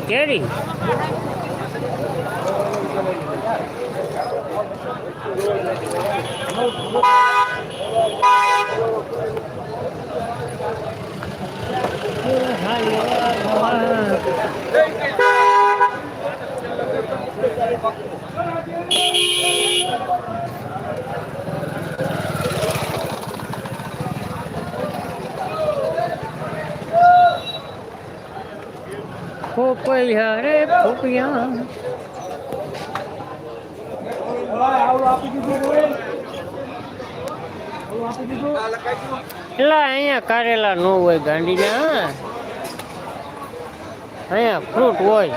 કેરી કેરી papaya રે પોપિયા એટલે અહીંયા કારેલા ન હોય ગાંડીના. અહીંયા ફ્રૂટ હોય.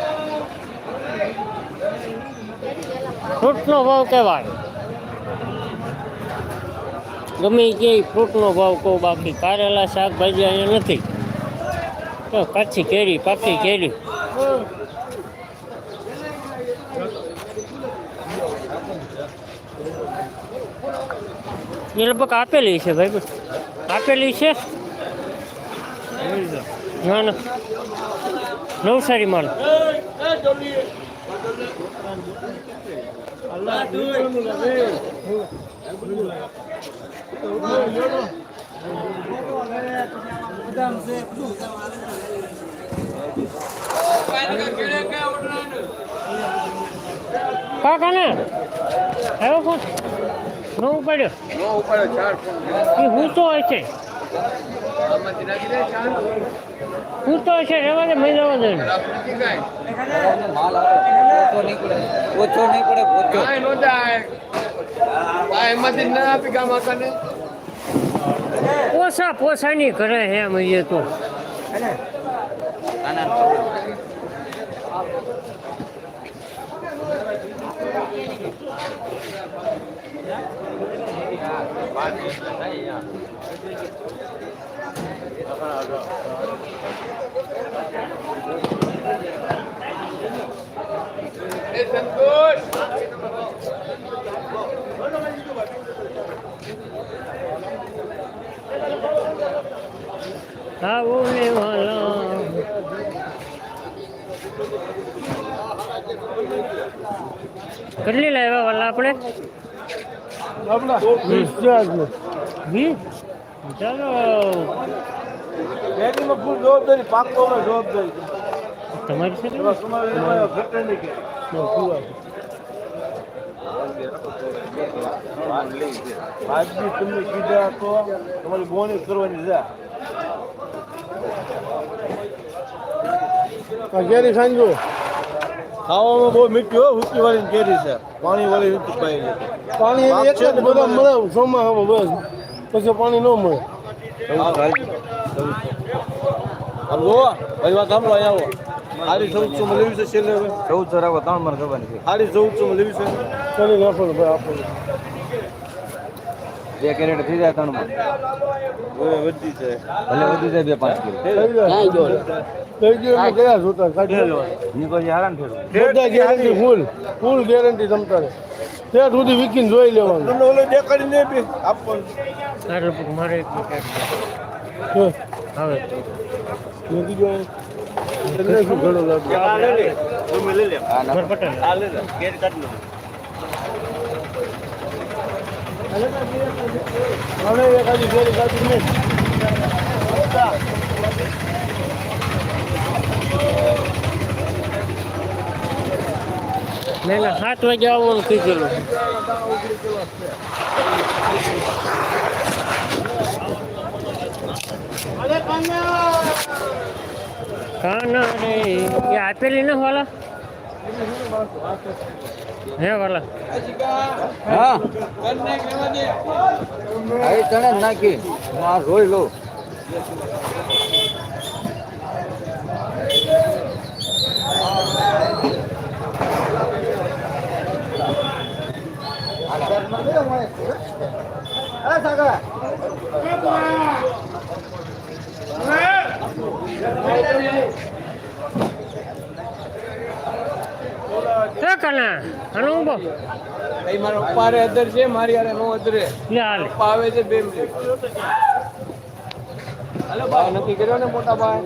ફ્રૂટનો ભાવ કહેવાય ગમે તે ફ્રૂટનો ભાવ કહું, બાકી કારેલા શાકભાજી અહીંયા નથી. તો કાચી કેરી, પાકી કેરી. એ લગભગ આપેલી છે ભાઈ આપેલી છે? ના ના. નવસારી માલ. કાકા ને આવ્યો ફોન? ન ઉપાડ્યો? નો ઉપાડ્યો ચાર ફોન એ હું તો હોય છે હું તો છે રેવા દે મહિના આવે ઓછો નહીં પોસા પોસાની કરે હે મજે તો. સંતોષ આવો ને વાલા કેટલી લાવ્યા વાલા આપણે ચાલો. બેંકમાં ફૂલ જવાબદારી પાકવામાં જવાબદારી. તમારી છે તમને કીધા તો તમારી બોની કરવાની છે કેરી સાંજો ખાવામાં બહુ મીઠી હોય હુકી વાળી કેરી છે. પાણી વાળી નથી પાઈ પાણી એક બધા મળે સોમાં બસ. પછી પાણી ન મળે. આમ ભાઈ વાત સાંભળો અહીંયા આવો. સાડી ચૌદસો માં લેવી છે છેલ્લે હવે. ત્રણ ચૌદસો માં લેવી છે ચાલી નાખો ભાઈ આપો. બે કેરેટ થઈ જાય ત્રણ મણ વધી જાય. ભલે વધી જાય બે પાંચ કિલો. હારા ફૂલ ફૂલ ગેરંટી તમતારે ત્યાં સુધી વીકીને જોઈ લેવાનું. તમને ઓલો દેખાડી ને આપવાનું. તારે લગભગ મારે એક પેકેટ હે, આવે મૂકી હા ના હવે સાત વાગે આવવાનું કીધેલું કાના રે એ આપેલી ને વાલા? હે વાલા? હા. આવી જ નાખી. હું આ જોઈ લઉં. હે કાના આનો ઊભો એ મારો હારે અદર છે મારી આરે નો અદરે લે હાલે. આવે છે બે મિનિટ ભાવ નક્કી કર્યો ને મોટા ભાઈ?